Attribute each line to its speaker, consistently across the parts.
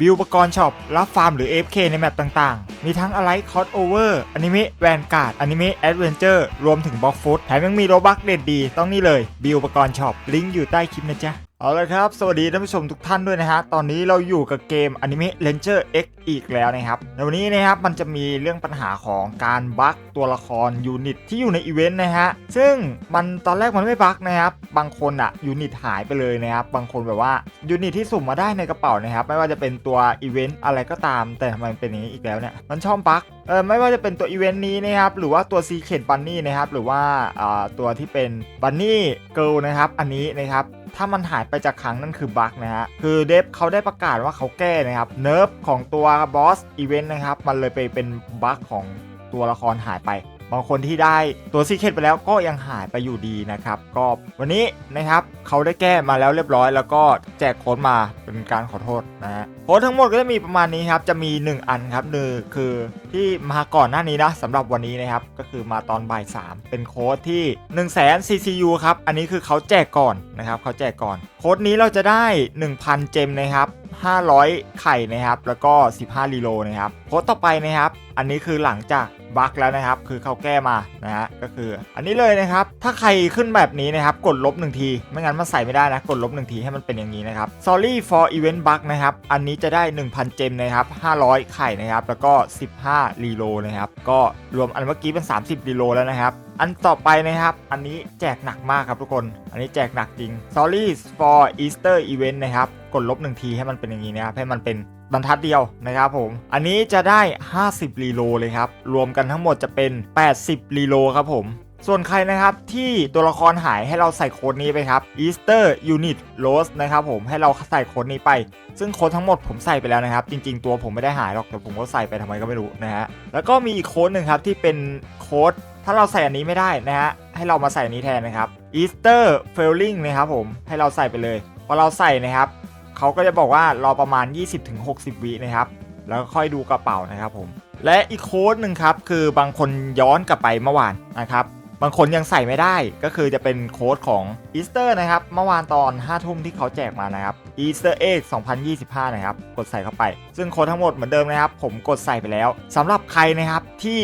Speaker 1: บิลอุปกรณ์ช็อปรับฟาร์มหรือ AFK ในแมปต่างๆ มีทั้งอะไรคอสโอเวอร์อนิเมะแวนการ์ดอนิเมะแอดเวนเจอร์รวมถึงบล็อกฟุตแถมยังมีโรบักเด็ดดี ต้องนี่เลย บิลอุปกรณ์ช็อปลิงก์อยู่ใต้คลิปนะจ๊ะ เอาละครับ สวัสดีท่านผู้ชมทุกท่านด้วยนะฮะ ตอนนี้เราอยู่กับเกม Anime Ranger X อีกแล้วนะครับในวันนี้นะครับ มันจะมีเรื่องปัญหาของการบั๊กตัวละครยูนิตที่อยู่ในอีเวนต์นะฮะ ซึ่งมันตอนแรกมันไม่บั๊กนะครับ บางคนอะยูนิตหายไปเลยนะครับ บางคนแบบว่ายูนิตที่สุ่มมาได้ในกระเป๋านะครับ ไม่ว่าจะเป็นตัวอีเวนต์อะไรก็ตาม แต่ทำไมมันเป็นอย่างนี้อีกแล้วเนี่ย มันชอบบั๊กเออไม่ว่าจะเป็นตัวอีเวนต์นี้นะครับ หรือว่าตัว Secret Bunny นะครับ หรือว่าอ่าตัวที่เป็น Bunny Girl นะครับ อันนี้นะครับ ถ้ามันหายไปจากครั้งนั่นคือบั๊กนะฮะ คือเดฟเขาได้ประกาศว่าเขาแก้นะครับเนิร์ฟของตัวบอสอีเวนต์นะครับ มันเลยไปเป็นบั๊กของตัวละครหายไป บางคนที่ได้ตัวซีเคทไปแล้วก็ยังหายไปอยู่ดีนะครับก็วันนี้นะครับเขาได้แก้มาแล้วเรียบร้อย แล้วก็แจกโค้ดมาเป็นการขอโทษนะฮะโค้ดทั้งหมดก็จะมีประมาณนี้ครับจะมี 1 อันครับหนึ่งคือที่มาก่อนหน้านี้นะสำหรับวันนี้นะครับก็คือมาตอนบ่าย3เป็นโค้ดที่1 0 0 0 0 CCU ครับอันนี้คือเขาแจกก่อนนะครับเขาแจกก่อนโค้ดนี้เราจะได้ 1,000 เจมนะครับ 500 ไข่นะครับ แล้วก็ 15รีโลนะครับโค้ดต่อไปนะครับ อันนี้คือหลังจากบั๊กแล้วนะครับ คือเขาแก้มานะฮะก็คือ อันนี้เลยนะครับ ถ้าใครขึ้นแบบนี้นะครับ กดลบหนึ่งที ไม่งั้นมันใส่ไม่ได้นะ กดลบหนึ่งทีให้มันเป็นอย่างนี้นะครับ sorry for event bug นะครับ อันนี้จะได้ 1,000 เจมนะครับ 500 ไข่นะครับ แล้วก็ 15รีโลนะครับ ก็รวมอันเมื่อกี้เป็น 30รีโลแล้วนะครับ อันต่อไปนะครับ อันนี้แจกหนักมากครับทุกคน อันนี้แจกหนักจริง sorry for Easter event นะครับ กดลบหนึ่งทีให้มันเป็นอย่างนี้นะครับ ให้มันเป็นบรรทัดเดียวนะครับผม อันนี้จะได้ 50 รีโลเลยครับ รวมกันทั้งหมดจะเป็น 80 รีโลครับผม ส่วนใครนะครับที่ตัวละครหายให้เราใส่โค้ดนี้ไปครับ Easter Unit Rose นะครับผม ให้เราใส่โค้ดนี้ไป ซึ่งโค้ดทั้งหมดผมใส่ไปแล้วนะครับ จริง ๆ ตัวผมไม่ได้หายหรอก แต่ผมก็ใส่ไปทำไมก็ไม่รู้นะฮะ แล้วก็มีอีกโค้ดหนึ่งครับที่เป็นโค้ด ถ้าเราใส่อันนี้ไม่ได้นะฮะให้เรามาใส่อันนี้แทนนะครับ Easter Failing นะครับผมให้เราใส่ไปเลยพอเราใส่นะครับเขาก็จะบอกว่ารอประมาณ 20-60 วินะครับแล้วค่อยดูกระเป๋านะครับผมและอีกโค้ดหนึ่งครับคือบางคนย้อนกลับไปเมื่อวานนะครับบางคนยังใส่ไม่ได้ก็คือจะเป็นโค้ดของ Easter นะครับเมื่อวานตอน 5 ทุ่มที่เขาแจกมานะครับ Easter Egg 2025 นะครับ กดใส่เข้าไป ซึ่งโค้ดทั้งหมดเหมือนเดิมนะครับ ผมกดใส่ไปแล้วสำหรับใครนะครับที่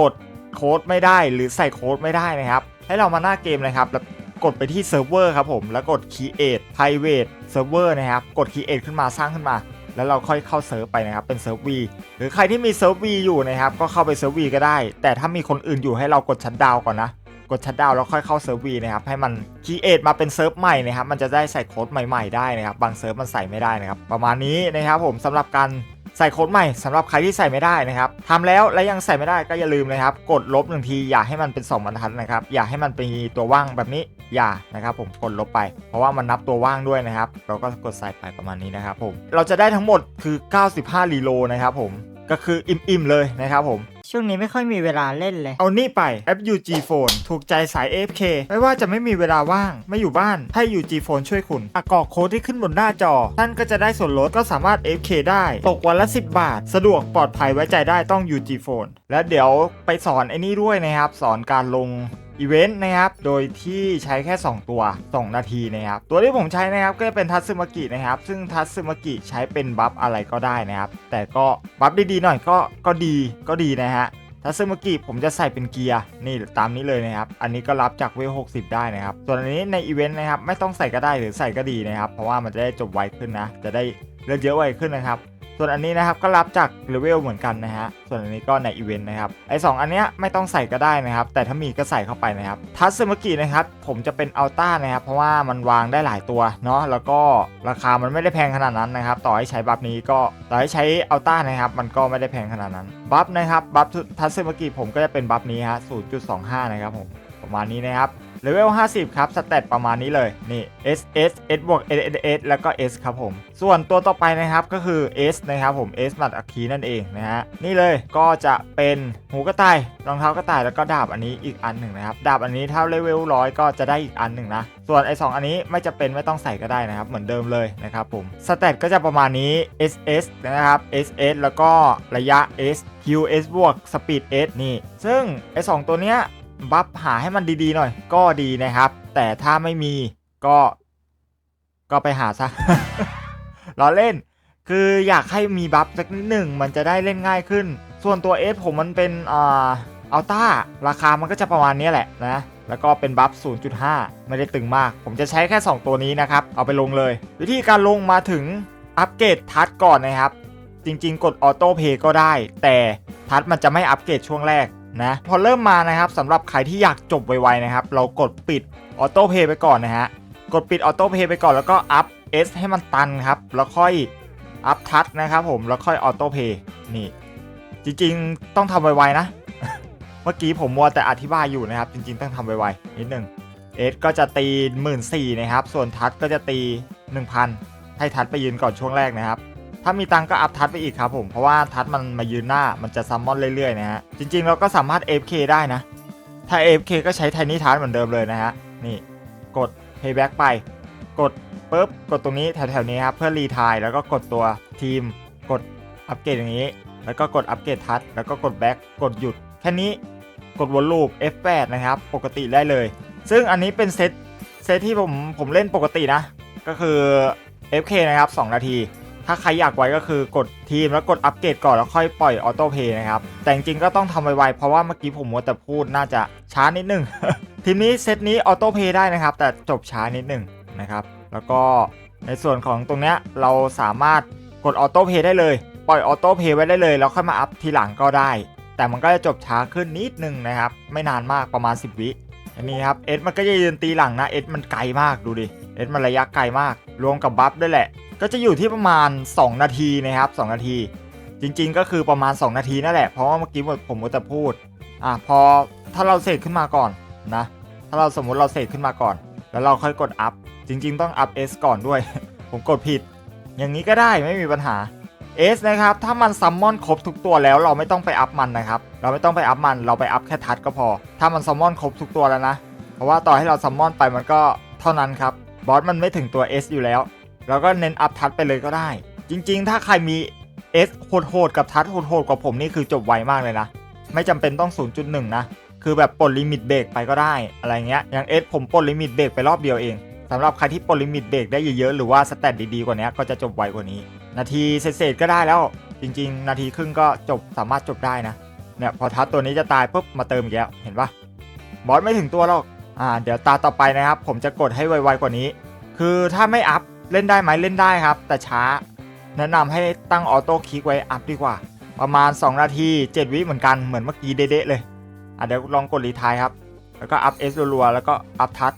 Speaker 1: กด โค้ดไม่ได้หรือใส่โค้ดไม่ได้นะครับ ให้เรามาหน้าเกมนะครับแล้วกดไปที่เซิร์ฟเวอร์ครับผมแล้วกด create private server นะครับกด create ขึ้นมาสร้างขึ้นมา แล้วเราค่อยเข้าเซิร์ฟไปนะครับเป็นเซิร์ฟวีหรือใครที่มีเซิร์ฟวีอยู่นะครับก็เข้าไปเซิร์ฟวีก็ได้ แต่ถ้ามีคนอื่นอยู่ให้เรากดชัดดาวก่อนนะกดชัดดาวแล้วค่อยเข้าเซิร์ฟวีนะครับให้มันคีเอทมาเป็นเซิร์ฟใหม่นะครับมันจะได้ใส่โค้ดใหม่ๆได้นะครับบางเซิร์ฟมันใส่ไม่ได้นะครับประมาณนี้นะครับผมสำหรับการ ใส่โค้ดใหม่สำหรับใครที่ใส่ไม่ได้นะครับทำแล้วและยังใส่ไม่ได้ก็อย่าลืมนะครับ กดลบหนึ่งทีอย่าให้มันเป็น2บรรทัดนะครับ อย่าให้มันเป็นตัวว่างแบบนี้อย่านะครับ ผมกดลบไป เพราะว่ามันนับตัวว่างด้วยนะครับ เราก็กดใส่ไปประมาณนี้นะครับผมเราจะได้ทั้งหมดคือ 95รีโลนะครับผมก็คืออิ่มๆเลยนะครับผม
Speaker 2: ช่วงนี้ไม่ค่อยมีเวลาเล่นเลย
Speaker 1: เอานี่ไปแอป UG Phone ถูกใจสาย AFK ไม่ว่าจะไม่มีเวลาว่าง ไม่อยู่บ้าน ให้ UG Phone ช่วยคุณอะกรอกโค้ดที่ขึ้นบนหน้าจอ ท่านก็จะได้ส่วนลดก็สามารถ AFK ได้ ตกวันละ 10 บาท สะดวกปลอดภัยไว้ใจได้ต้อง UG Phone และเดี๋ยวไปสอนไอ้นี่ด้วยนะครับ สอนการลง อีเวนต์นะครับ โดยที่ใช้แค่ 2 ตัว 2 นาทีนะครับ ตัวที่ผมใช้นะครับก็จะเป็นทัตสึมากินะครับ ซึ่งทัตสึมากิใช้เป็นบัฟอะไรก็ได้นะครับ แต่ก็บัฟดีๆหน่อยก็ก็ดีก็ดีนะฮะทัซึมากิผมจะใส่เป็นเกียร์นี่ตามนี้เลยนะครับ อันนี้ก็รับจากเวล60 ได้นะครับ ส่วนอันนี้ในอีเวนต์นะครับไม่ต้องใส่ก็ได้หรือใส่ก็ดีนะครับ เพราะว่ามันจะได้จบไวขึ้นนะ จะได้เลือดเยอะไวขึ้นนะครับ ส่วนอันนี้นะครับก็รับจากเลเวลเหมือนกันนะฮะ ส่วนอันนี้ก็ในอีเวนต์นะครับ ไอสองอันเนี้ยไม่ต้องใส่ก็ได้นะครับ แต่ถ้ามีก็ใส่เข้าไปนะครับ ทัสมกินะครับ ผมจะเป็นอัลต้านะครับ เพราะว่ามันวางได้หลายตัวเนาะ แล้วก็ราคามันไม่ได้แพงขนาดนั้นนะครับ ต่อให้ใช้บัฟนี้ก็ ต่อให้ใช้อัลต้านะครับ มันก็ไม่ได้แพงขนาดนั้น บัฟนะครับ บัฟทัสมกิผมก็จะเป็นบัฟนี้ฮะ 0.25 นะครับผม ประมาณนี้นะครับ เลเวล 50 ครับ สเตตประมาณนี้เลย นี่ S S S บวก S S S แล้วก็ S ครับผม ส่วนตัวต่อไปนะครับก็คือ S นะครับผม S หมัดอัคคีนั่นเองนะฮะ นี่เลยก็จะเป็นหูกระต่าย รองเท้ากระต่าย แล้วก็ดาบอันนี้อีกอันหนึ่งนะครับ ดาบอันนี้ถ้าเลเวลร้อยก็จะได้อีกอันหนึ่งนะ ส่วนไอ้สองอันนี้ไม่จะเป็นไม่ต้องใส่ก็ได้นะครับ เหมือนเดิมเลยนะครับผม สเตตก็จะประมาณนี้ S S นะครับ S S แล้วก็ระยะ S Q S บวก Speed S นี่ ซึ่งไอ้สองตัวเนี้ย บัฟหาให้มันดีๆหน่อย ก็ดีนะครับ แต่ถ้าไม่มีก็ ก็ไปหาซะล้อเล่น คืออยากให้มีบัฟสักนิดหนึ่งมันจะได้เล่นง่ายขึ้น ส่วนตัวเอสผมมันเป็นอ่าอัลต้าราคามันก็จะประมาณนี้แหละนะแล้วก็เป็นบัฟ 0.5 ไม่ได้ตึงมาก ผมจะใช้แค่ 2 ตัวนี้นะครับ เอาไปลงเลย วิธีการลงมาถึงอัปเกรดทัชก่อนนะครับ จริงๆ กดออโต้เพย์ก็ได้ แต่ทัชมันจะไม่อัปเกรดช่วงแรก นะพอเริ่มมานะครับสำหรับใครที่อยากจบไวๆนะครับ เรากดปิดออโต้เพย์ไปก่อนนะฮะกดปิดออโต้เพย์ไปก่อนแล้วก็อัพ S ให้มันตันครับ แล้วค่อยอัพทัชนะครับผมแล้วค่อยออโต้เพย์นี่ จริงๆต้องทำไวๆนะ เมื่อกี้ผมมัวแต่อธิบายอยู่นะครับ จริง ๆ ต้องทำไวๆนิดนึง S ก็จะตี1 4ื่นนะครับ ส่วนทัชก็จะตี 1,000 ให้ทัชไปยืนก่อนช่วงแรกนะครับ ถ้ามีตังก็อัพทัชไปอีกครับผม เพราะว่าทัชมันมายืนหน้ามันจะซัมมอนเรื่อยๆนะฮะ จริงๆ เราก็สามารถ AFK ได้นะ ถ้า AFK ก็ใช้ Tiny Task เหมือนเดิมเลยนะฮะ นี่กด Payback ไป กดปุ๊บ กดตรงนี้แถวๆนี้ครับเพื่อรีทายแล้วก็กดตัวทีม กดอัปเกรดอย่างนี้ แล้วก็กดอัปเกรดทัชแล้วก็กดแบ็กกดหยุดแค่นี้กดวนลูป F8 นะครับ ปกติได้เลย ซึ่งอันนี้เป็นเซตเซตที่ผมผมเล่นปกตินะ ก็คือ FK นะครับ 2 นาที ถ้าใครอยากไว้ก็คือกดทีมแล้วกดอัปเกรดก่อนแล้วค่อยปล่อยออโต้เพย์นะครับ แต่จริงๆก็ต้องทำไวๆเพราะว่าเมื่อกี้ผมมัวแต่พูดน่าจะช้านิดนึง ทีมนี้เซตนี้ออโต้เพย์ได้นะครับ แต่จบช้านิดนึงนะครับ แล้วก็ในส่วนของตรงเนี้ยเราสามารถกดออโต้เพย์ได้เลย ปล่อยออโต้เพย์ไว้ได้เลยแล้วค่อยมาอัพทีหลังก็ได้ แต่มันก็จะจบช้าขึ้นนิดนึงนะครับ ไม่นานมากประมาณ 10 วิอันนี้ครับเอสมันก็จะยืนตีหลังนะเอสมันไกลมากดูดิ เอสมันระยะไกลมาก รวมกับบัฟด้วยแหละ ก็จะอยู่ที่ประมาณ 2 นาทีนะครับ 2 นาที จริงๆ ก็คือประมาณ 2 นาทีนั่นแหละ เพราะว่าเมื่อกี้ผมก็จะพูด อะพอถ้าเราเสกขึ้นมาก่อนนะ ถ้าเราสมมุติเราเสกขึ้นมาก่อน แล้วเราค่อยกดอัพ จริง ๆ ต้องอัพ S ก่อนด้วย ผมกดผิด อย่างนี้ก็ได้ไม่มีปัญหา S นะครับ ถ้ามันซัมมอนครบทุกตัวแล้วเราไม่ต้องไปอัพมันนะครับ เราไม่ต้องไปอัพมัน เราไปอัพแค่ทัดก็พอ ถ้ามันซัมมอนครบทุกตัวแล้วนะ เพราะว่าต่อให้เราซัมมอนไปมันก็เท่านั้นครับ บอสมันไม่ถึงตัว S อยู่แล้วเราก็เน้นอัพทัดไปเลยก็ได้ จริง ๆ ถ้าใครมี S โหดๆกับทัดโหดๆกว่าผมนี่คือจบไวมากเลยนะ ไม่จำเป็นต้อง 0.1 นะ คือแบบปลดลิมิตเบรกไปก็ได้อะไรเงี้ยอย่าง S ผมปลดลิมิตเบรกไปรอบเดียวเองสำหรับใครที่ปลดลิมิตเบรกได้เยอะๆหรือว่าสแตทดีๆกว่านี้ก็จะจบไวกว่านี้ นาทีเศษๆก็ได้แล้ว จริง ๆ นาทีครึ่งก็จบสามารถจบได้นะเนี่ยพอทัดตัวนี้จะตายปุ๊บมาเติมอีกแล้วเห็นปะบอสไม่ถึงตัวหรอก อ่าเดี๋ยวตาต่อไปนะครับ ผมจะกดให้ไวๆกว่านี้ คือถ้าไม่อัพเล่นได้ไหมเล่นได้ครับ แต่ช้า แนะนำให้ตั้งออโต้คลิกไว้อัพดีกว่า ประมาณ 2 นาที 7 วิเหมือนกันเหมือนเมื่อกี้เด๊ะๆเลยอะเดี๋ยวลองกดรีทายครับ แล้วก็อัพเอสรัวๆแล้วก็อัพทัช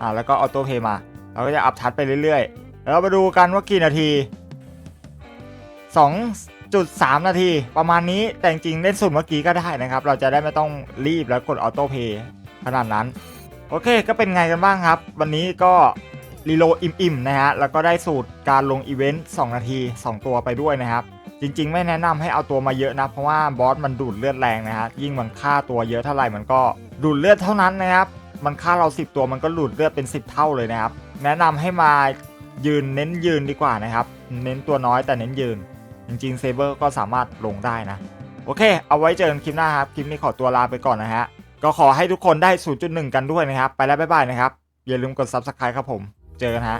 Speaker 1: อ่าแล้วก็ออโต้เพย์มาเราก็จะอัพทัชไปเรื่อยๆ แล้วเรามาดูกันว่ากี่นาที 2.3 นาที ประมาณนี้แต่จริงเล่นสุดเมื่อกี้ก็ได้นะครับ เราจะได้ไม่ต้องรีบแล้วกดออโต้เพย์ขนาดนั้น โอเคก็เป็นไงกันบ้างครับ วันนี้ก็รีโลอิ่มๆนะฮะแล้วก็ได้สูตรการลงอีเวนต์2นาที 2 ตัวไปด้วยนะครับ จริงๆ ไม่แนะนำให้เอาตัวมาเยอะนะเพราะว่าบอสมันดูดเลือดแรงนะฮะยิ่งมันฆ่าตัวเยอะเท่าไหร่มันก็ดูดเลือดเท่านั้นนะครับมันฆ่าเรา 10 ตัวมันก็ดูดเลือดเป็น 10 เท่าเลยนะครับ แนะนำให้มายืนเน้นยืนดีกว่านะครับ เน้นตัวน้อยแต่เน้นยืน จริงๆเซเบอร์ก็สามารถลงได้นะ โอเค เอาไว้เจอกันคลิปหน้าครับ คลิปนี้ขอตัวลาไปก่อนนะฮะ ก็ขอให้ทุกคนได้ 0.1 กันด้วยนะครับ ไปแล้วบ๊ายบายนะครับ อย่าลืมกด Subscribe ครับผม เจอกันฮะ